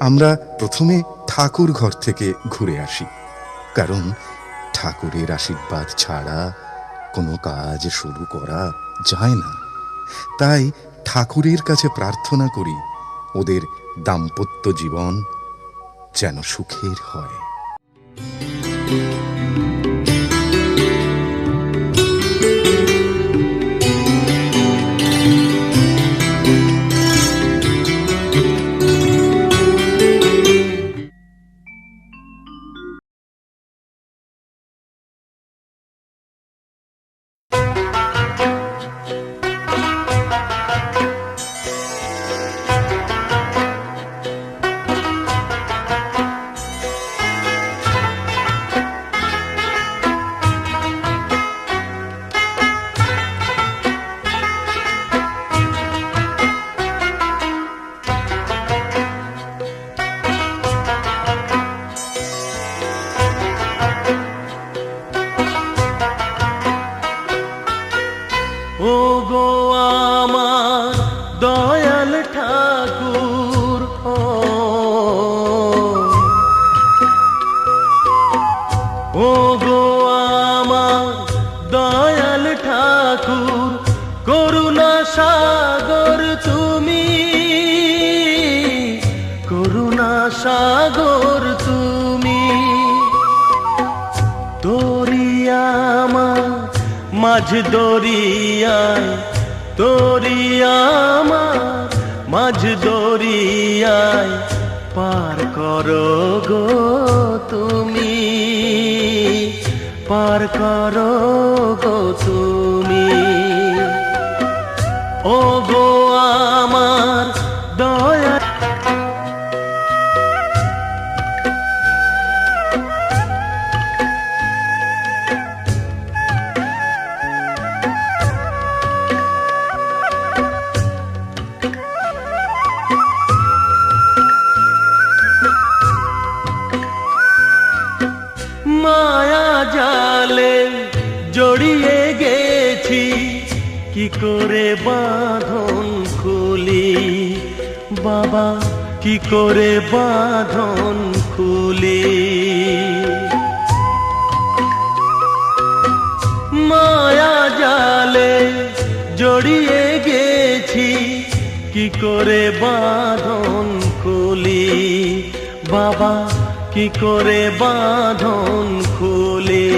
আমরা প্রথমে ঠাকুর ঘর থেকে ঘুরে আসি, কারণ ঠাকুরের আশীর্বাদ ছাড়া কোনো কাজ শুরু করা যায় না। তাই ঠাকুরের কাছে প্রার্থনা করি, ওদের দাম্পত্য জীবন যেন সুখের হয়। করুণা সাগর তুমি। দরিয়ামা মাঝ দরিয়ায় দরিয়ামা মাঝ দরিয়ায় পার করো গো তুমি। পার করো গো তুমি। ও গো কি করে বাঁধন খুলি? বাবা, কি করে বাঁধন খুলি? মায়া জালে জড়িয়ে গেছি, কি করে বাঁধন খুলি? বাবা, কি করে বাঁধন খুলি?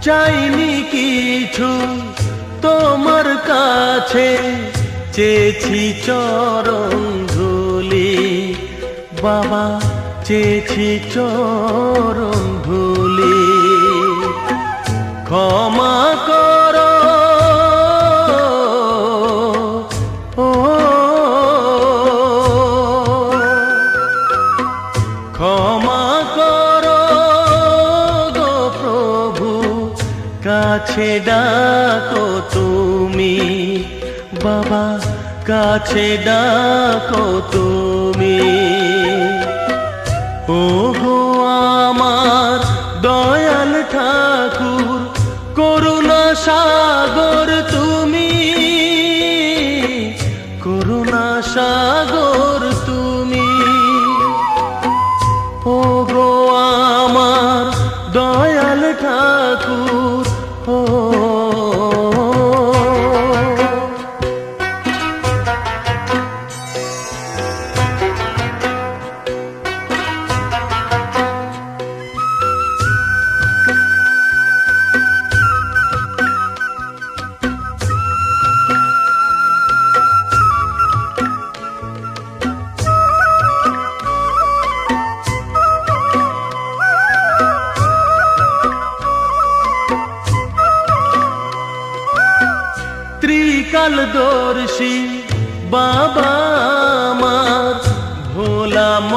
চাইনি কিছু তোমার কাছে চেয়েছি চরণ ধুলি। বাবা চেয়েছি চরণ ধুলি। ক্ষমা কাছে ডাকো তুমি। বাবা কাছে ডাকো তুমি। ও আমার দয়াল ঠাকুর করুণা সাগর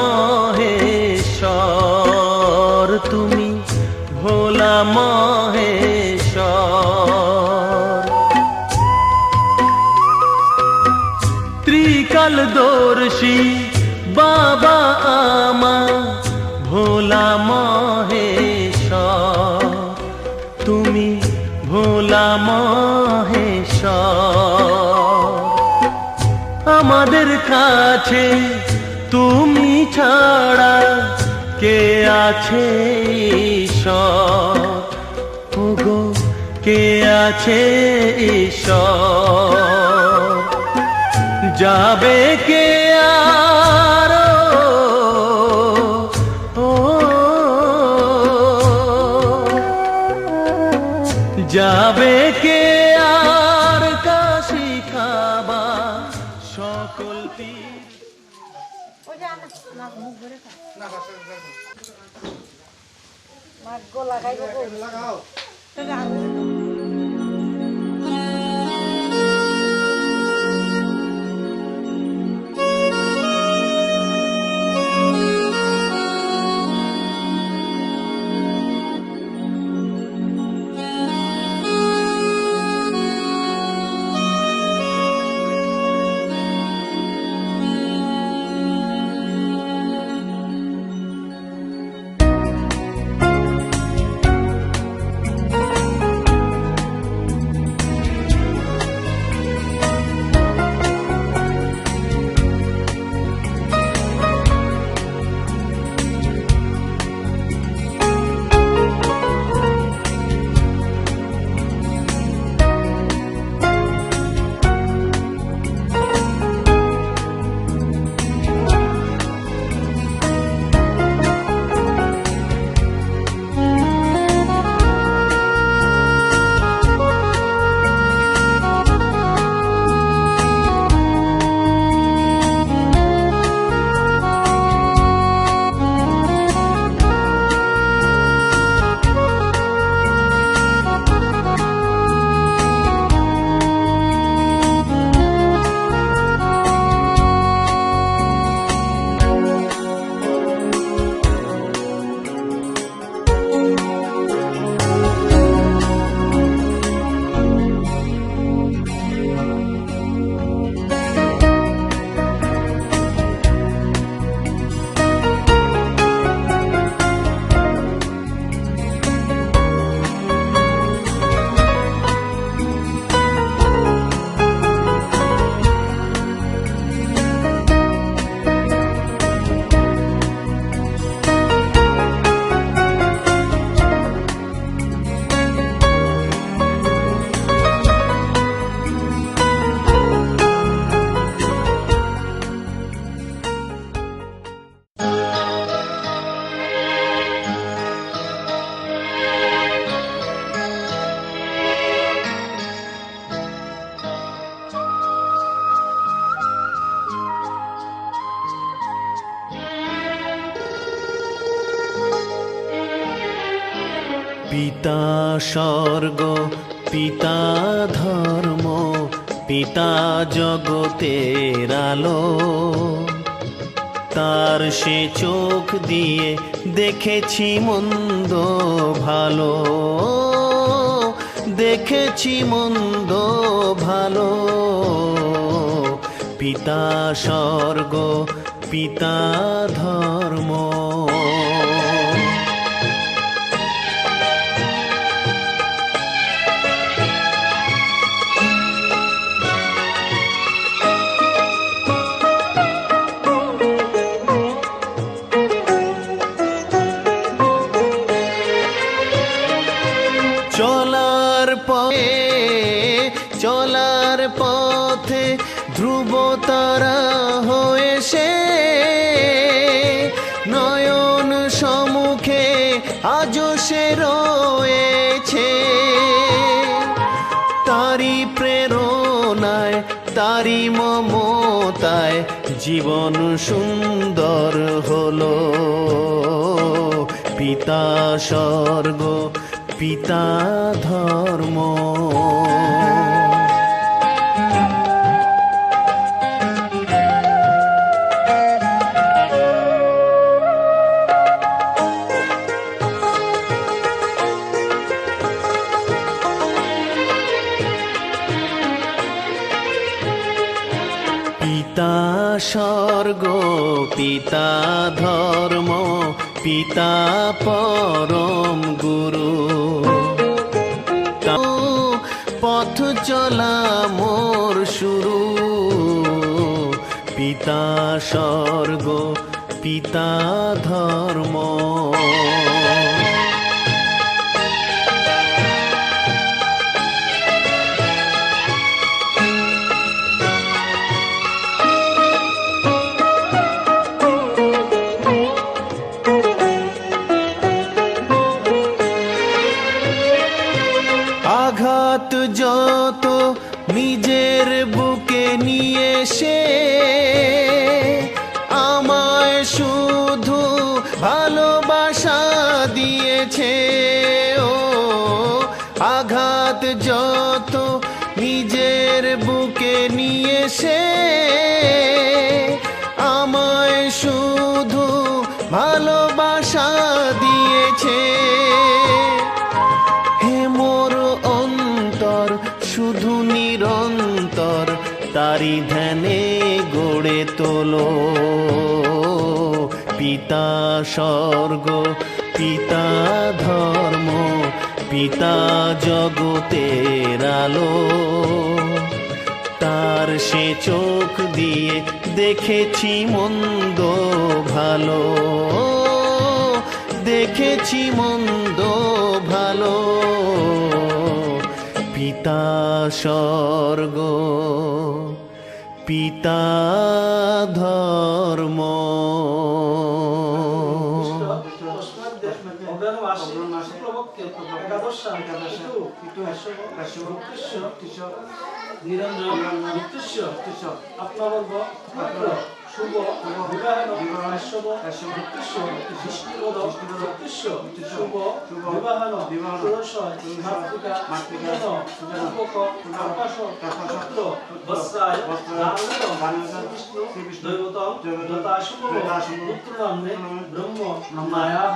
মহেশ্বর, তুমি ভোলা মহেশ্বর। ত্রিকালদর্শী বাবা আমার, ভোলা মহেশ্বর, তুমি ভোলা মহেশ্বর। আমাদের আছে তুমি ছাড়া কে আছে ঈশ্বর? ওগো কে আছে ঈশ্বর? যাবে কে যাবে কে মাছ গোলা লাগাও। পিতা স্বর্গ, পিতা ধর্ম, পিতা জগতের আলো। তার সে চোখ দিয়ে দেখেছি মন্দ ভালো, দেখেছি মন্দ ভালো। পিতা স্বর্গ, পিতা ধর্ম। সম্মুখে আজ সে রয়েছে। তারি প্রেরণায় তারি মমতায় জীবন সুন্দর হলো। পিতা স্বর্গ, পিতা ধর্ম। ধর্ম পিতা পরম গুরু। পথ চলা মোর শুরু। পিতা স্বর্গ পিতা ধর্ম। দিয়েছে ও আঘাত যত নিজের বুকে নিয়ে সে আমায় শুধু ভালোবাসা দিয়েছে। হে মোর অন্তর, শুধু নিরন্তর, তারি ধ্যানে গড়ে তোলো। পিতা স্বর্গ পিতা ধর্ম, পিতা জগতের আলো। তার সে চোখ দিয়ে দেখেছি মন্দ ভালো। দেখেছি মন্দ ভালো। পিতা স্বর্গ, পিতা ধর্ম। আপনাবর্গ শুভ বিবাহন কাশ্যপ মৃত্যুষ্য বিষ্ণুপদ মৃত্যুষ্য শুভ বিবাহন মাতৃকা নামে ব্রহ্ম মায়াহ